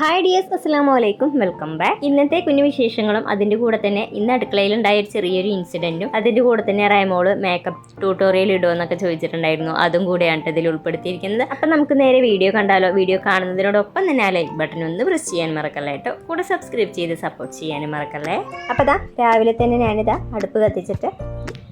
Hi dears അസ്സാമു അലൈക്കും welcome back ഇന്നത്തെ കുഞ്ഞു വിശേഷങ്ങളും അതിന്റെ കൂടെ തന്നെ ഇന്ന് അടുക്കളയിൽ ഉണ്ടായ ഒരു ചെറിയൊരു ഇൻസിഡന്റും അതിന്റെ കൂടെ തന്നെ റൈമോൾ മേക്കപ്പ് ട്യൂട്ടോറിയൽ ഇടുമെന്നൊക്കെ ചോദിച്ചിട്ടുണ്ടായിരുന്നു. അതും കൂടെയാണ് ഇതിൽ ഉൾപ്പെടുത്തിയിരിക്കുന്നത്. അപ്പം നമുക്ക് നേരെ വീഡിയോ കണ്ടാലോ? വീഡിയോ കാണുന്നതിനോടൊപ്പം തന്നെ ആ ലൈക്ക് ബട്ടൺ ഒന്ന് പ്രസ് ചെയ്യാൻ മറക്കല്ലേ കേട്ടോ കൂടെ സബ്സ്ക്രൈബ് ചെയ്ത് സപ്പോർട്ട് ചെയ്യാനും മറക്കല്ലേ? അപ്പോൾ ദാ രാവിലെ തന്നെ ഞാനിതാ അടുപ്പ് കത്തിച്ചിട്ട്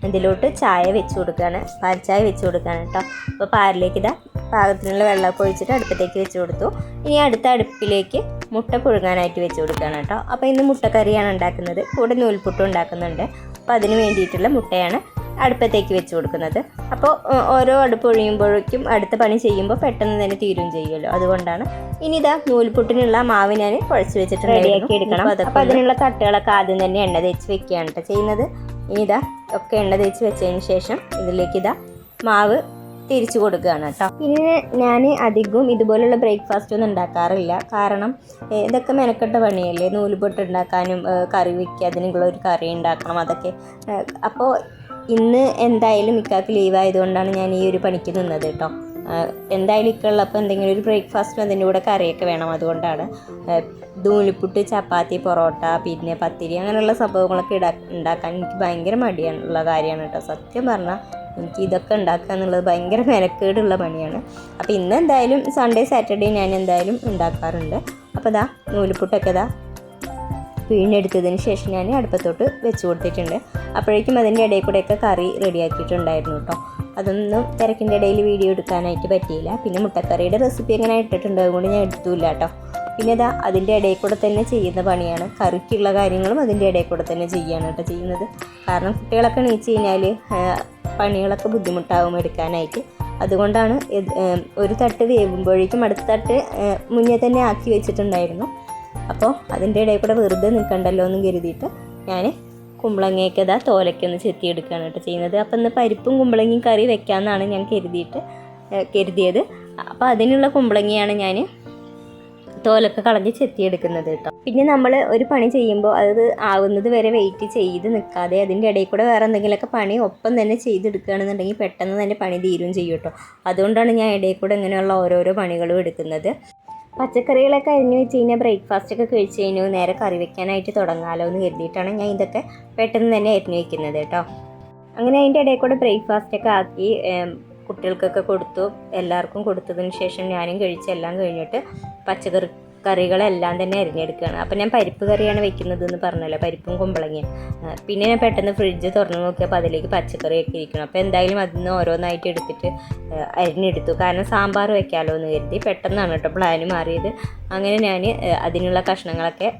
ഇതിലോട്ട് ചായ വെച്ച് കൊടുക്കുകയാണ് പാൽ ചായ വെച്ച് കൊടുക്കുകയാണ് കേട്ടോ അപ്പോൾ പാലിലേക്ക് ഇതാ പാകത്തിനുള്ള വെള്ളമൊക്കെ ഒഴിച്ചിട്ട് അടുപ്പത്തേക്ക് വെച്ച് കൊടുത്തു. ഇനി അടുത്ത അടുപ്പിലേക്ക് മുട്ട പുഴുങ്ങാനായിട്ട് വെച്ച് കൊടുക്കുകയാണ് കേട്ടോ. അപ്പോൾ ഇന്ന് മുട്ടക്കറിയാണ് ഉണ്ടാക്കുന്നത്. കൂടെ നൂൽപുട്ടും ഉണ്ടാക്കുന്നുണ്ട്. അപ്പോൾ അതിന് വേണ്ടിയിട്ടുള്ള മുട്ടയാണ് അടുപ്പത്തേക്ക് വെച്ച് കൊടുക്കുന്നത്. അപ്പോൾ ഓരോ അടുപ്പ് ഒഴിയുമ്പോഴേക്കും അടുത്ത പണി ചെയ്യുമ്പോൾ പെട്ടെന്ന് തന്നെ തീരും ചെയ്യുമല്ലോ. അതുകൊണ്ടാണ് ഇനി ഇതാ നൂൽപുട്ടിനുള്ള മാവ് ഞാൻ കുഴച്ച് വെച്ചിട്ട് റെഡിയാക്കി എടുക്കണം. അപ്പോൾ അതിനുള്ള തട്ടുകളൊക്കെ ആദ്യം തന്നെ എണ്ണ തേച്ച് വെക്കുകയാണ് കേട്ടോ ചെയ്യുന്നത്. ഇനി ഇതാ ഒക്കെ എണ്ണ തേച്ച് വെച്ചതിന് ശേഷം ഇതിലേക്ക് ഇതാ മാവ് തിരിച്ചു കൊടുക്കുകയാണ് കേട്ടോ. പിന്നെ ഞാൻ അധികവും ഇതുപോലുള്ള ബ്രേക്ക്ഫാസ്റ്റ് ഒന്നും ഉണ്ടാക്കാറില്ല. കാരണം ഇതൊക്കെ മെനക്കെട്ട പണിയല്ലേ. നൂലുപൊട്ട് ഉണ്ടാക്കാനും കറി വയ്ക്കുക അതിനുള്ള ഒരു കറി ഉണ്ടാക്കണം അതൊക്കെ. അപ്പോൾ ഇന്ന് എന്തായാലും ഇക്കാക്ക് ലീവ് ആയതുകൊണ്ടാണ് ഞാൻ ഈ ഒരു പണിക്ക് നിന്നത് കേട്ടോ. എന്തായാലും ഇക്കുള്ളപ്പോൾ എന്തെങ്കിലും ഒരു ബ്രേക്ക്ഫാസ്റ്റും അതിന്റെ കൂടെ കറിയൊക്കെ വേണം അതുകൊണ്ടാണ്. ധൂലിപ്പുട്ട് ചപ്പാത്തി പൊറോട്ട പിന്നെ പത്തിരി അങ്ങനെയുള്ള സംഭവങ്ങളൊക്കെ ഇടാ ഉണ്ടാക്കാൻ എനിക്ക് ഭയങ്കര മടിയാണുള്ള കാര്യമാണ് കേട്ടോ. സത്യം പറഞ്ഞാൽ എനിക്ക് ഇതൊക്കെ ഉണ്ടാക്കുക എന്നുള്ളത് ഭയങ്കര മെനക്കേടുള്ള പണിയാണ്. അപ്പോൾ ഇന്ന് എന്തായാലും സൺഡേ സാറ്റർഡേ ഞാൻ എന്തായാലും ഉണ്ടാക്കാറുണ്ട്. അപ്പോൾ ഇതാ നൂലിപ്പുട്ടൊക്കെ ഇതാ പിഴിഞ്ഞെടുത്തതിന് ശേഷം ഞാൻ അടുപ്പത്തോട്ട് വെച്ച് കൊടുത്തിട്ടുണ്ട്. അപ്പോഴേക്കും അതിന്റെ ഇടയിൽ കൂടെയൊക്കെ കറി റെഡിയാക്കിയിട്ടുണ്ടായിരുന്നു കേട്ടോ. അതൊന്നും തിരക്കിന്റെ ഇടയിൽ വീഡിയോ എടുക്കാനായിട്ട് പറ്റിയില്ല. പിന്നെ മുട്ടക്കറിയുടെ റെസിപ്പി എങ്ങനെ ഇട്ടിട്ടുണ്ട് അതുകൊണ്ട് ഞാൻ എടുത്തില്ല കേട്ടോ. പിന്നെ ഇതാ അതിന്റെ ഇടയിൽ കൂടെ തന്നെ ചെയ്യുന്ന പണിയാണ്. കറിക്കുള്ള കാര്യങ്ങളും അതിന്റെ ഇടയിൽ കൂടെ തന്നെ ചെയ്യാണ് കേട്ടോ ചെയ്യുന്നത്. കാരണം കുട്ടികളൊക്കെ എണീച്ച് കഴിഞ്ഞാൽ പണികളൊക്കെ ബുദ്ധിമുട്ടാവും എടുക്കാനായിട്ട്. അതുകൊണ്ടാണ് ഒരു തട്ട് വേവുമ്പോഴേക്കും അടുത്ത തട്ട് മുന്നേ തന്നെ ആക്കി വെച്ചിട്ടുണ്ടായിരുന്നു. അപ്പോൾ അതിന്റെ ഇടയിൽ കൂടെ വെറുതെ നിൽക്കണ്ടല്ലോ എന്ന് കരുതിയിട്ട് ഞാൻ കുമ്പളങ്ങയൊക്കെ ഇതാ തോലയ്ക്കൊന്ന് ചെത്തിയെടുക്കുകയാണ് കേട്ടോ ചെയ്യുന്നത്. അപ്പോൾ ഇന്ന് പരിപ്പും കുമ്പളങ്ങയും കറി വെക്കാമെന്നാണ് ഞാൻ കരുതിയിട്ട് കരുതിയത്. അപ്പോൾ അതിനുള്ള കുമ്പളങ്ങയാണ് ഞാൻ തോലൊക്കെ കളഞ്ഞ് ചെത്തിയെടുക്കുന്നത് കേട്ടോ. പിന്നെ നമ്മൾ ഒരു പണി ചെയ്യുമ്പോൾ അത് ആവുന്നത് വരെ വെയിറ്റ് ചെയ്ത് നിൽക്കാതെ അതിന്റെ ഇടയിൽ കൂടെ വേറെ എന്തെങ്കിലുമൊക്കെ പണി ഒപ്പം തന്നെ ചെയ്തെടുക്കുകയാണെന്നുണ്ടെങ്കിൽ പെട്ടെന്ന് തന്നെ പണി തീരും ചെയ്യും കേട്ടോ. അതുകൊണ്ടാണ് ഞാൻ ഇടയിൽ കൂടെ ഇങ്ങനെയുള്ള ഓരോരോ പണികളും എടുക്കുന്നത്. പച്ചക്കറികളൊക്കെ അരിഞ്ഞു വെച്ച് കഴിഞ്ഞാൽ ബ്രേക്ക്ഫാസ്റ്റ് ഒക്കെ കഴിച്ച് കഴിഞ്ഞാൽ നേരെ കറി വെക്കാനായിട്ട് തുടങ്ങാമല്ലോ എന്ന് കരുതിയിട്ടാണ് ഞാൻ ഇതൊക്കെ പെട്ടെന്ന് തന്നെ അരിഞ്ഞു വെക്കുന്നത് കേട്ടോ. അങ്ങനെ അതിന്റെ ഇടയിൽ കൂടെ ബ്രേക്ക്ഫാസ്റ്റൊക്കെ ആക്കി കുട്ടികൾക്കൊക്കെ കൊടുത്തു എല്ലാവർക്കും കൊടുത്തതിന് ശേഷം ഞാനും കഴിച്ച് എല്ലാം കഴിഞ്ഞിട്ട് പച്ചക്കറി കറികളെല്ലാം തന്നെ അരിഞ്ഞെടുക്കുകയാണ്. അപ്പം ഞാൻ പരിപ്പ് കറിയാണ് വെക്കുന്നത് എന്ന് പറഞ്ഞല്ലോ. പരിപ്പും കുമ്പളങ്ങയും. പിന്നെ ഞാൻ പെട്ടെന്ന് ഫ്രിഡ്ജ് തുറന്ന് നോക്കിയപ്പോൾ അതിലേക്ക് പച്ചക്കറിയൊക്കെ ഇരിക്കണം അപ്പോൾ എന്തായാലും അതിൽ നിന്ന് ഓരോന്നായിട്ട് എടുത്തിട്ട് അരിഞ്ഞെടുത്തു. കാരണം സാമ്പാർ വെക്കാമല്ലോ എന്ന് കരുതി പെട്ടെന്നാണ് കേട്ടോ പ്ലാന് മാറിയത്. അങ്ങനെ ഞാൻ അതിനുള്ള കഷ്ണങ്ങളൊക്കെ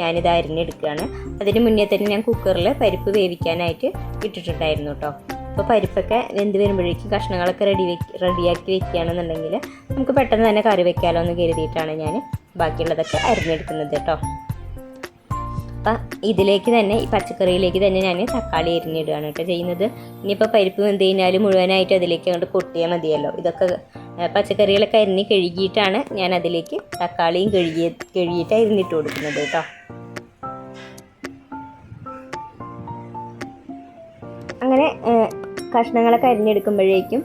ഞാനിത് അരിഞ്ഞെടുക്കുകയാണ്. അതിന് മുന്നേ തന്നെ ഞാൻ കുക്കറിൽ പരിപ്പ് വേവിക്കാനായിട്ട് ഇട്ടിട്ടുണ്ടായിരുന്നു കേട്ടോ. അപ്പോൾ പരിപ്പൊക്കെ വെന്ത് വരുമ്പോഴേക്കും കഷ്ണങ്ങളൊക്കെ റെഡി വെക്ക് റെഡിയാക്കി വെക്കുകയാണെന്നുണ്ടെങ്കിൽ നമുക്ക് പെട്ടെന്ന് തന്നെ കറി വെക്കാമല്ലോ എന്ന് കരുതിയിട്ടാണ് ഞാൻ ബാക്കിയുള്ളതൊക്കെ അരിഞ്ഞെടുക്കുന്നത് കേട്ടോ. അപ്പം ഇതിലേക്ക് തന്നെ ഈ പച്ചക്കറിയിലേക്ക് തന്നെ ഞാൻ തക്കാളി അരിഞ്ഞിടുകയാണ് കേട്ടോ ചെയ്യുന്നത്. ഇനിയിപ്പോൾ പരിപ്പ് വെന്ത് കഴിഞ്ഞാൽ മുഴുവനായിട്ട് അതിലേക്ക് അങ്ങോട്ട് കൊട്ടിയാൽ മതിയല്ലോ. ഇതൊക്കെ പച്ചക്കറികളൊക്കെ അരിഞ്ഞ് കഴുകിയിട്ടാണ് ഞാൻ അതിലേക്ക് തക്കാളിയും കഴുകിയ കഴുകിയിട്ട് അരിഞ്ഞിട്ട് കൊടുക്കുന്നത് കേട്ടോ. അങ്ങനെ കഷ്ണങ്ങളൊക്കെ അരിഞ്ഞെടുക്കുമ്പോഴേക്കും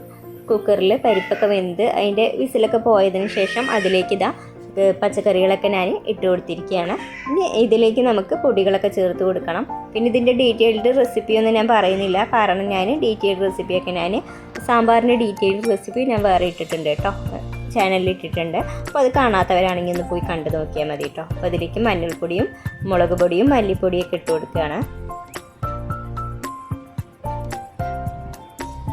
കുക്കറിൽ പരിപ്പൊക്കെ വെന്ത് അതിന്റെ വിസിലൊക്കെ പോയതിന് ശേഷം അതിലേക്ക് ഇതാ പച്ചക്കറികളൊക്കെ ഞാൻ ഇട്ട് കൊടുത്തിരിക്കുകയാണ് ഇനി ഇതിലേക്ക് നമുക്ക് പൊടികളൊക്കെ ചേർത്ത് കൊടുക്കണം. പിന്നെ ഇതിന്റെ ഡീറ്റെയിൽഡ് റെസിപ്പിയൊന്നും ഞാൻ പറയുന്നില്ല. കാരണം ഞാൻ ഡീറ്റെയിൽഡ് റെസിപ്പിയൊക്കെ ഞാൻ സാമ്പാറിന്റെ ഡീറ്റെയിൽഡ് റെസിപ്പി ഞാൻ വേറെ ഇട്ടിട്ടുണ്ട് കേട്ടോ. ചാനലിൽ ഇട്ടിട്ടുണ്ട്. അപ്പോൾ അത് കാണാത്തവരാണെങ്കിൽ ഒന്ന് പോയി കണ്ടു നോക്കിയാൽ മതി കേട്ടോ. അപ്പോൾ അതിലേക്ക് മഞ്ഞൾപ്പൊടിയും മുളക് പൊടിയും മല്ലിപ്പൊടിയൊക്കെ ഇട്ട് കൊടുക്കുകയാണ്.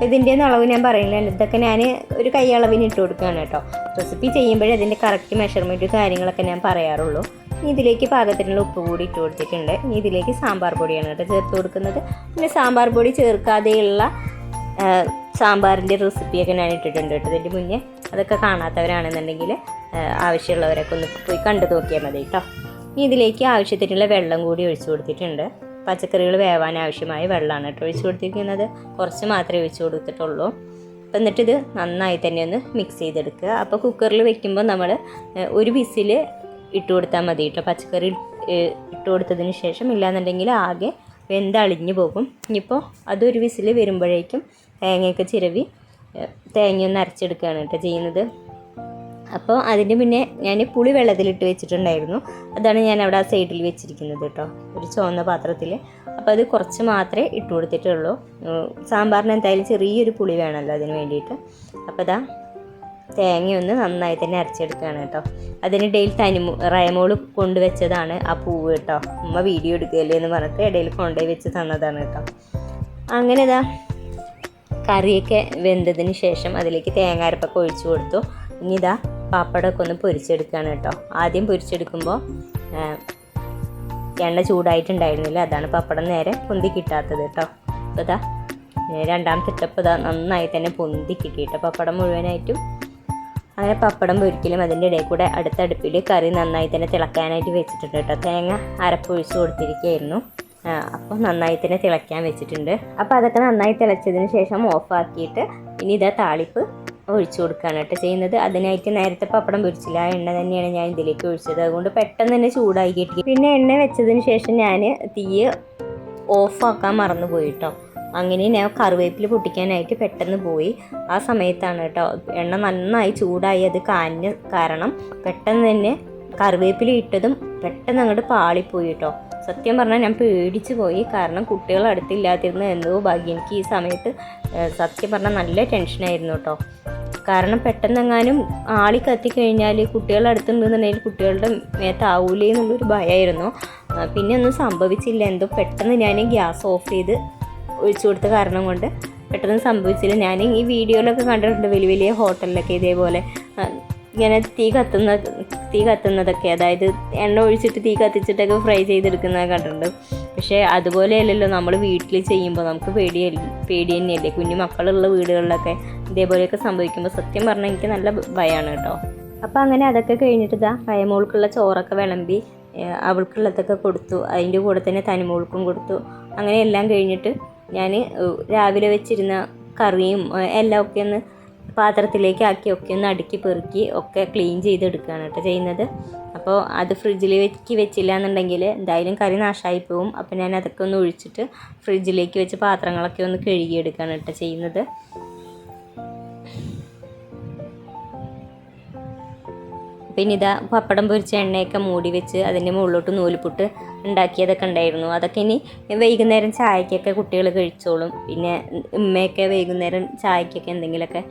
ഇതിന്റെ അളവ് ഞാൻ പറയുന്നില്ല. ഇതൊക്കെ ഞാൻ ഒരു കൈ അളവിന് ഇട്ട് കൊടുക്കുകയാണ് കേട്ടോ. റെസിപ്പി ചെയ്യുമ്പോഴേ അതിന്റെ കറക്റ്റ് മെഷർമെന്റ് കാര്യങ്ങളൊക്കെ ഞാൻ പറയാറുള്ളൂ. ഇതിലേക്ക് പാകത്തിനുള്ള ഉപ്പ് കൂടി ഇട്ട് കൊടുത്തിട്ടുണ്ട്. ഇനി ഇതിലേക്ക് സാമ്പാർ പൊടിയാണ് കേട്ടോ ചേർത്ത് കൊടുക്കുന്നത്. പിന്നെ സാമ്പാർ പൊടി ചേർക്കാതെയുള്ള സാമ്പാറിന്റെ റെസിപ്പിയൊക്കെ ഞാൻ ഇട്ടിട്ടുണ്ട് കേട്ടോ. ഇതിന്റെ മുന്നേ അതൊക്കെ കാണാത്തവരാണെന്നുണ്ടെങ്കിൽ ആവശ്യമുള്ളവരൊക്കെ ഒന്ന് പോയി കണ്ടു നോക്കിയാൽ മതി കേട്ടോ. ഇതിലേക്ക് ആവശ്യത്തിനുള്ള വെള്ളം കൂടി ഒഴിച്ചു കൊടുത്തിട്ടുണ്ട്. പച്ചക്കറികൾ വേവാൻ ആവശ്യമായ വെള്ളമാണ് കേട്ടോ ഒഴിച്ചു കൊടുത്തിരിക്കുന്നത്. കുറച്ച് മാത്രമേ ഒഴിച്ചു കൊടുത്തിട്ടുള്ളൂ. അപ്പം എന്നിട്ട് ഇത് നന്നായി തന്നെ ഒന്ന് മിക്സ് ചെയ്തെടുക്കുക. അപ്പോൾ കുക്കറിൽ വെക്കുമ്പോൾ നമ്മൾ ഒരു വിസിൽ ഇട്ട് കൊടുത്താൽ മതി കേട്ടോ. പച്ചക്കറി ഇട്ട് കൊടുത്തതിന് ശേഷം ഇല്ലാന്നുണ്ടെങ്കിൽ ആകെ വെന്തളിഞ്ഞു പോകും. ഇനിയിപ്പോൾ അതൊരു വിസിൽ വരുമ്പോഴേക്കും തേങ്ങയൊക്കെ ചിരവി തേങ്ങയൊന്ന് അരച്ചെടുക്കുകയാണ് കേട്ടോ ചെയ്യുന്നത്. അപ്പോൾ അതിന് പിന്നെ ഞാൻ പുളി വെള്ളത്തിലിട്ട് വെച്ചിട്ടുണ്ടായിരുന്നു. അതാണ് ഞാൻ അവിടെ ആ സൈഡിൽ വെച്ചിരിക്കുന്നത് കേട്ടോ ഒരു ചുവന്ന പാത്രത്തിൽ അപ്പോൾ അത് കുറച്ച് മാത്രമേ ഇട്ട് കൊടുത്തിട്ടുള്ളൂ. സാമ്പാറിന് എന്തായാലും ചെറിയൊരു പുളി വേണമല്ലോ അതിന് വേണ്ടിയിട്ട്. അപ്പോൾ ഇതാ തേങ്ങയൊന്ന് നന്നായി തന്നെ അരച്ചെടുക്കുകയാണ് കേട്ടോ അതിനിടയിൽ തനിമു റയമോൾ കൊണ്ടുവച്ചതാണ് ആ പൂവ് കേട്ടോ ഉമ്മ വീഡിയോ എടുക്കുകയല്ലേ എന്ന് പറഞ്ഞിട്ട് ഇടയിൽ കൊണ്ടുപോയി വെച്ച് തന്നതാണ് കേട്ടോ അങ്ങനെ ഇതാ കറിയൊക്കെ വെന്തതിന് ശേഷം അതിലേക്ക് തേങ്ങ അരപ്പൊക്കെ ഒഴിച്ചു കൊടുത്തു. ഇനി ഇതാ പാപ്പടമൊക്കെ ഒന്ന് പൊരിച്ചെടുക്കുകയാണ് കേട്ടോ. ആദ്യം പൊരിച്ചെടുക്കുമ്പോൾ എണ്ണ ചൂടായിട്ടുണ്ടായിരുന്നില്ല. അതാണ് പപ്പടം നേരെ പൊന്തി കിട്ടാത്തത് കേട്ടോ. അപ്പോൾ ഇതാ രണ്ടാമത്തെ ഇട്ടപ്പോൾ ഇതാ നന്നായി തന്നെ പൊന്തി കിട്ടി കേട്ടോ. പപ്പടം മുഴുവനായിട്ടും. അങ്ങനെ പപ്പടം പൊരിക്കലും അതിന്റെ ഇടയിൽ കൂടെ അടുത്ത അടുപ്പിൽ കറി നന്നായി തന്നെ തിളക്കാനായിട്ട് വെച്ചിട്ടുണ്ട് കേട്ടോ. തേങ്ങ അരപ്പൊഴിച്ച് കൊടുത്തിരിക്കുകയായിരുന്നു. അപ്പോൾ നന്നായി തന്നെ തിളയ്ക്കാൻ വെച്ചിട്ടുണ്ട്. അപ്പോൾ അതൊക്കെ നന്നായി തിളച്ചതിന് ശേഷം ഓഫാക്കിയിട്ട് ഇനി ഇതാ താളിപ്പ് ഒഴിച്ചു കൊടുക്കുകയാണ് കേട്ടോ ചെയ്യുന്നത്. അതിനായിട്ട് നേരത്തെ പപ്പടം പൊരിച്ചില്ല. ആ എണ്ണ തന്നെയാണ് ഞാൻ ഇതിലേക്ക് ഒഴിച്ചത്. അതുകൊണ്ട് പെട്ടെന്ന് തന്നെ ചൂടായി കിട്ടി. പിന്നെ എണ്ണ വെച്ചതിന് ശേഷം ഞാൻ തീ ഓഫാക്കാൻ മറന്നു പോയിട്ടോ അങ്ങനെ ഞാൻ കറിവേപ്പില പൊട്ടിക്കാനായിട്ട് പെട്ടെന്ന് പോയി. ആ സമയത്താണ് കേട്ടോ എണ്ണ നന്നായി ചൂടായി. അത് കാഞ്ഞ കാരണം പെട്ടെന്ന് തന്നെ കറിവേപ്പില ഇട്ടതും പെട്ടെന്ന് അങ്ങോട്ട് പാളിപ്പോയി കേട്ടോ സത്യം പറഞ്ഞാൽ ഞാൻ പേടിച്ചു പോയി. കാരണം കുട്ടികൾ അടുത്തില്ലാതിരുന്ന എന്തോ ഭാഗ്യം. എനിക്ക് ഈ സമയത്ത് സത്യം പറഞ്ഞാൽ നല്ല ടെൻഷനായിരുന്നു കേട്ടോ കാരണം പെട്ടെന്നെങ്ങാനും ആളി കത്തിക്കഴിഞ്ഞാൽ കുട്ടികൾ അടുത്തുണ്ടെന്നുണ്ടെങ്കിൽ കുട്ടികളുടെ മേത്താവൂലേ എന്നുള്ളൊരു ഭയമായിരുന്നു പിന്നെ ഒന്നും സംഭവിച്ചില്ല. എന്തോ പെട്ടെന്ന് ഞാൻ ഗ്യാസ് ഓഫ് ചെയ്ത് ഒഴിച്ചു കൊടുത്ത കാരണം കൊണ്ട് പെട്ടെന്ന് സംഭവിച്ചില്ല. ഞാൻ ഈ വീഡിയോയിലൊക്കെ കണ്ടിട്ടുണ്ട്. വലിയ വലിയ ഹോട്ടലിലൊക്കെ ഇതേപോലെ ഇങ്ങനെ തീ കത്തുന്ന തീ കത്തുന്നതൊക്കെ അതായത് എണ്ണ ഒഴിച്ചിട്ട് തീ കത്തിച്ചിട്ടൊക്കെ ഫ്രൈ ചെയ്തെടുക്കുന്നത് കണ്ടിട്ടുണ്ട്. പക്ഷേ അതുപോലെയല്ലല്ലോ നമ്മൾ വീട്ടിൽ ചെയ്യുമ്പോൾ നമുക്ക് പേടി പേടി തന്നെയല്ലേ? കുഞ്ഞു മക്കളുള്ള വീടുകളിലൊക്കെ ഇതേപോലെയൊക്കെ സംഭവിക്കുമ്പോൾ സത്യം പറഞ്ഞാൽ എനിക്ക് നല്ല ഭയമാണ് കേട്ടോ. അപ്പോൾ അങ്ങനെ അതൊക്കെ കഴിഞ്ഞിട്ട് ഇതാ പയമോൾക്കുള്ള ചോറൊക്കെ വിളമ്പി അവൾക്കുള്ളതൊക്കെ കൊടുത്തു. അതിന്റെ കൂടെ തന്നെ തനിമോൾക്കും കൊടുത്തു. അങ്ങനെ എല്ലാം കഴിഞ്ഞിട്ട് ഞാൻ രാവിലെ വെച്ചിരുന്ന കറിയും എല്ലാം ഒക്കെ ഒന്ന് പാത്രത്തിലേക്ക് ആക്കി ഒക്കെ ഒന്ന് അടുക്കി പെറുക്കി ഒക്കെ ക്ലീൻ ചെയ്തെടുക്കുകയാണ് കേട്ടോ ചെയ്യുന്നത്. അപ്പോൾ അത് ഫ്രിഡ്ജിലേക്ക് വെച്ചില്ല എന്നുണ്ടെങ്കിൽ എന്തായാലും കറി നാശമായി പോവും. അപ്പോൾ ഞാൻ അതൊക്കെ ഒന്ന് ഒഴിച്ചിട്ട് ഫ്രിഡ്ജിലേക്ക് വെച്ച് പാത്രങ്ങളൊക്കെ ഒന്ന് കഴുകിയെടുക്കുകയാണ് കേട്ടോ ചെയ്യുന്നത്. പിന്നെ ഇതാ പപ്പടം പൊരിച്ച എണ്ണയൊക്കെ മൂടി വെച്ച് അതിന്റെ മുകളിലോട്ട് നൂലുപുട്ട് ഉണ്ടാക്കിയതൊക്കെ ഉണ്ടായിരുന്നു. അതൊക്കെ ഇനി വൈകുന്നേരം ചായക്കൊക്കെ കുട്ടികൾ കഴിച്ചോളും. പിന്നെ ഉമ്മയൊക്കെ വൈകുന്നേരം ചായക്കൊക്കെ എന്തെങ്കിലുമൊക്കെ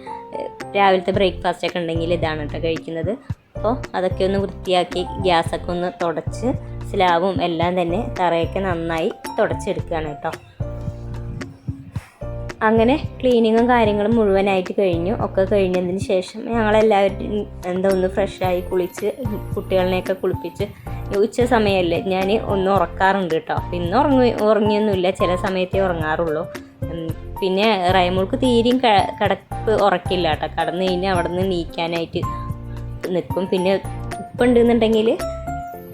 രാവിലത്തെ ബ്രേക്ക്ഫാസ്റ്റ് ഒക്കെ ഉണ്ടെങ്കിൽ ഇതാണ് കേട്ടോ കഴിക്കുന്നത്. അപ്പോൾ അതൊക്കെ ഒന്ന് വൃത്തിയാക്കി ഗ്യാസൊക്കെ ഒന്ന് തുടച്ച് സ്ലാവും എല്ലാം തന്നെ തറയൊക്കെ നന്നായി തുടച്ചെടുക്കുകയാണ് കേട്ടോ. അങ്ങനെ ക്ലീനിങ്ങും കാര്യങ്ങളും മുഴുവനായിട്ട് കഴിഞ്ഞു. ഒക്കെ കഴിഞ്ഞതിന് ശേഷം ഞങ്ങളെല്ലാവരും എന്താ ഒന്ന് ഫ്രഷായി കുളിച്ച് കുട്ടികളിനെയൊക്കെ കുളിപ്പിച്ച്. ഉച്ച സമയമല്ലേ. ഞാൻ ഒന്ന് ഉറക്കാറുണ്ട് കേട്ടോ. അപ്പം ഇന്ന് ഉറങ്ങി ഉറങ്ങിയൊന്നുമില്ല. ചില സമയത്തേ ഉറങ്ങാറുള്ളൂ. പിന്നെ റൈമോൾക്ക് തീരെയും കിടപ്പ് ഉറക്കില്ല കേട്ടോ. കടന്നു കഴിഞ്ഞാൽ അവിടെ നിന്ന് നീക്കാനായിട്ട് നിൽക്കും പിന്നെ ഉപ്പുണ്ടെന്നുണ്ടെങ്കിൽ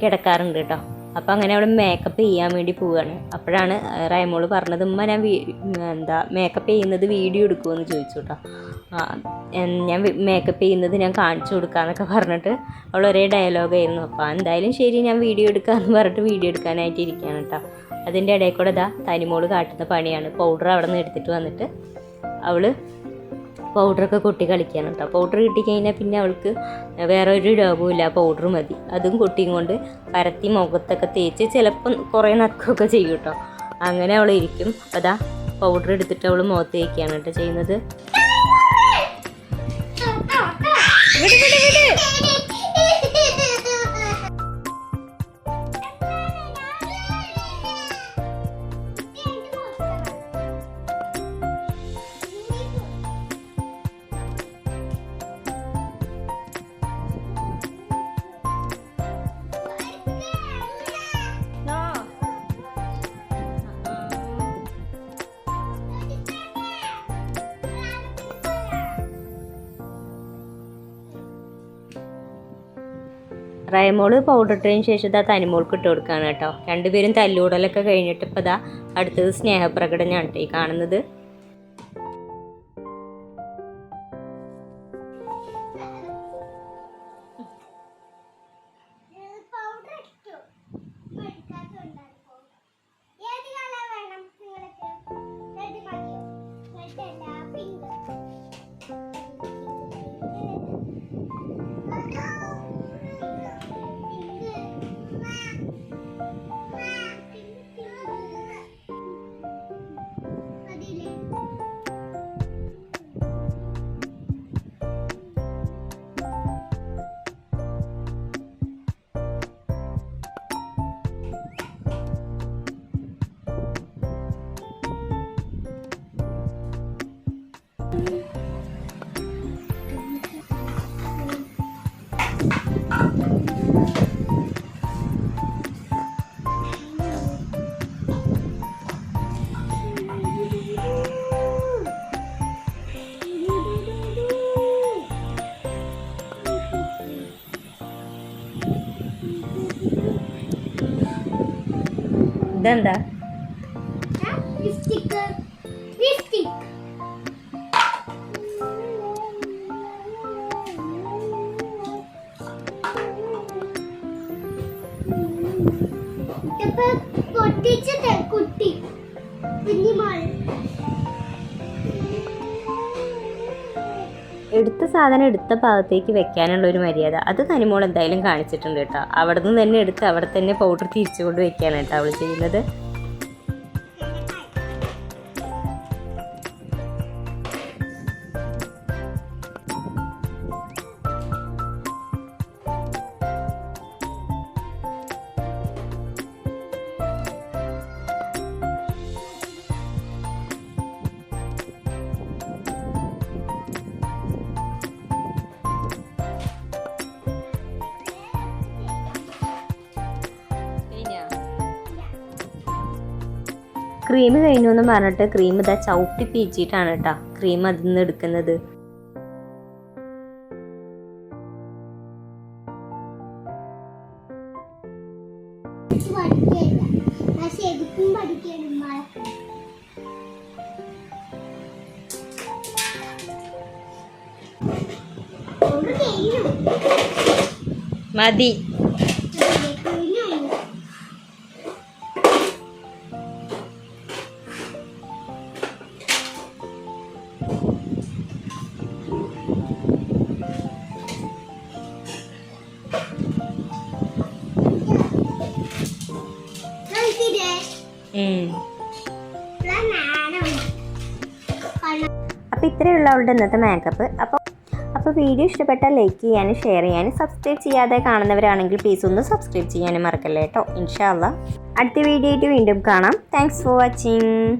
കിടക്കാറുണ്ട് കേട്ടോ. അപ്പോൾ അങ്ങനെ അവിടെ മേക്കപ്പ് ചെയ്യാൻ വേണ്ടി പോവുകയാണ് അപ്പോഴാണ് റൈമോൾ പറഞ്ഞത് ഉമ്മ ഞാൻ എന്താ മേക്കപ്പ് ചെയ്യുന്നത് വീഡിയോ എടുക്കുമെന്ന് ചോദിച്ചു കേട്ടോ ഞാൻ മേക്കപ്പ് ചെയ്യുന്നത് ഞാൻ കാണിച്ചു കൊടുക്കാമെന്നൊക്കെ പറഞ്ഞിട്ട് അവൾ ഒരേ ഡയലോഗായിരുന്നു അപ്പോൾ എന്തായാലും ശരി ഞാൻ വീഡിയോ എടുക്കാമെന്ന് പറഞ്ഞിട്ട് വീഡിയോ എടുക്കാനായിട്ട് ഇരിക്കുകയാണ് കേട്ടോ അതിന്റെ ഇടയിൽ കൂടെ ഇതാ തനിമോൾ കാട്ടുന്ന പണിയാണ്. പൗഡർ അവിടെ നിന്ന് എടുത്തിട്ട് വന്നിട്ട് അവൾ പൗഡറൊക്കെ കൊട്ടി കളിക്കുകയാണ് കേട്ടോ പൗഡർ കിട്ടിക്കഴിഞ്ഞാൽ പിന്നെ അവൾക്ക് വേറെ ഒരു രോഗവുമില്ല പൗഡർ മതി. അതും കൊട്ടിയും കൊണ്ട് പരത്തി മുഖത്തൊക്കെ തേച്ച് ചിലപ്പം കുറേ നക്കൊക്കെ ചെയ്യും കേട്ടോ. അങ്ങനെ അവൾ ഇരിക്കും. അതാ പൗഡർ എടുത്തിട്ട് അവൾ മുഖത്ത് തേക്കുകയാണ് കേട്ടോ ചെയ്യുന്നത്. റയമോൾ പൗഡർ ഇട്ടതിന് ശേഷം ഇതാ തനിമോൾക്ക് ഇട്ട് കൊടുക്കുകയാണ് കേട്ടോ. രണ്ടുപേരും തല്ലൂടലൊക്കെ കഴിഞ്ഞിട്ട് ഇപ്പോൾ ഇതാ അടുത്തത് സ്നേഹപ്രകടനമാണ് കേട്ടോ ഈ കാണുന്നത്. danda. Huh? Lipstick. Lipstick. എടുത്ത സാധനം എടുത്ത ഭാഗത്തേക്ക് വെക്കാനുള്ള ഒരു മര്യാദ. അത് തനിമോൾ എന്തായാലും കാണിച്ചിട്ടുണ്ട് കേട്ടോ. അവിടെ നിന്ന് തന്നെ എടുത്ത് അവിടെ തന്നെ പൗഡർ തിരിച്ചു കൊണ്ട് വെക്കാണ് കേട്ടോ അവൾ ചെയ്യുന്നത്. ക്രീം കഴിഞ്ഞു എന്ന് പറഞ്ഞിട്ട് ക്രീം ഇതാ ചവിട്ടി പീച്ചിട്ടാണ് കേട്ടോ ക്രീം അതിൽ നിന്ന് എടുക്കുന്നത്. മതി. അപ്പോൾ ഇത്രയുള്ള അവളുടെ ഇന്നത്തെ മേക്കപ്പ് അപ്പോൾ അപ്പോൾ വീഡിയോ ഇഷ്ടപ്പെട്ടാൽ ലൈക്ക് ചെയ്യാനും ഷെയർ ചെയ്യാനും സബ്സ്ക്രൈബ് ചെയ്യാതെ കാണുന്നവരാണെങ്കിൽ പ്ലീസ് ഒന്ന് സബ്സ്ക്രൈബ് ചെയ്യാനും മറക്കല്ലേ കേട്ടോ ഇൻഷാല്ല അടുത്ത വീഡിയോ ആയിട്ട് വീണ്ടും കാണാം. Thanks for watching